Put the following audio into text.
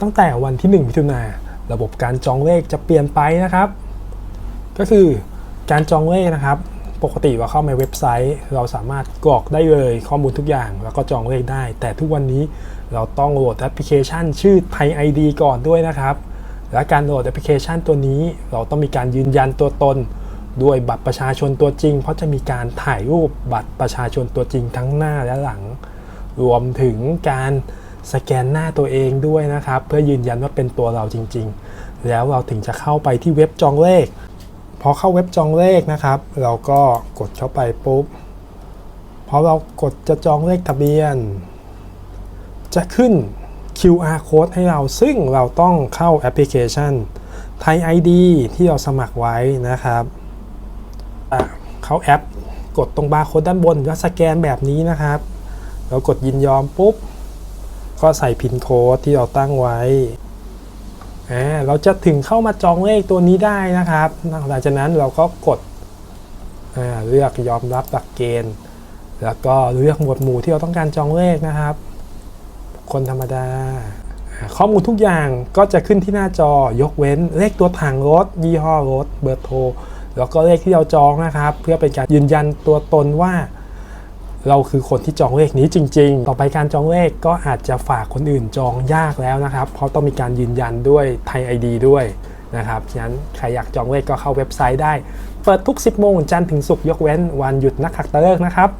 ตั้งแต่วันที่ 1 มิถุนาระบบการจองเลขจะเปลี่ยนไปนะครับ ก็คือการจองเลขนะครับ ปกติว่าเข้ามาเว็บไซต์ เราสามารถกรอกได้เลยข้อมูลทุกอย่าง แล้วก็จองเลขได้ แต่ทุกวันนี้เราต้องโหลดแอปพลิเคชันชื่อไทย ID ก่อนด้วยนะครับ และการโหลดแอปพลิเคชันตัวนี้ เราต้องมีการยืนยันตัวตน ด้วยบัตรประชาชนตัวจริง เพราะจะมีการถ่ายรูปบัตรประชาชนตัวจริงทั้งหน้าและหลัง รวมถึงการ สแกนหน้าตัวเองด้วยนะครับ เพื่อยืนยันว่าเป็นตัวเราจริง ๆ แล้วเราถึงจะเข้าไปที่เว็บจองเลข พอเข้าเว็บจองเลขนะครับ เราก็กดเข้าไปปุ๊บพอเรากดจะจองเลขทะเบียน จะขึ้น QR code ให้เราซึ่งเราต้องเข้าแอปพลิเคชันไทย ID ที่เราสมัครไว้นะครับเข้าแอปกดตรงบาร์โค้ดด้านบนแล้วสแกนแบบนี้นะครับ เรากดยินยอมปุ๊บ ก็ใส่พินโค้ดที่เราตั้งไว้เราจะถึงเข้ามาจองเลขตัวนี้ได้นะครับหลังจากนั้นเราก็กดเลือกยอมรับหลักเกณฑ์ แล้วก็เลือกหมวดหมู่ที่เราต้องการจองเลขนะครับ คนธรรมดา ข้อมูลทุกอย่างก็จะขึ้นที่หน้าจอยกเว้นเลขตัวถังรถ ยี่ห้อรถ เบอร์โทร แล้วก็เลขที่เราจองนะครับ เพื่อเป็นการยืนยันตัวตนว่า เราคือคนที่จองเลขนี้จริง ๆ ต่อไปการจองเลขก็อาจจะฝากคนอื่นจองยากแล้วนะครับ เพราะต้องมีการยืนยันด้วยไทย ID ด้วยนะครับฉะนั้นใครอยากจองเลขก็เข้าเว็บไซต์ได้ เปิดทุก 10 โมงจันทร์ถึงศุกร์ยกเว้นวันหยุดนักขัตฤกษ์นะครับ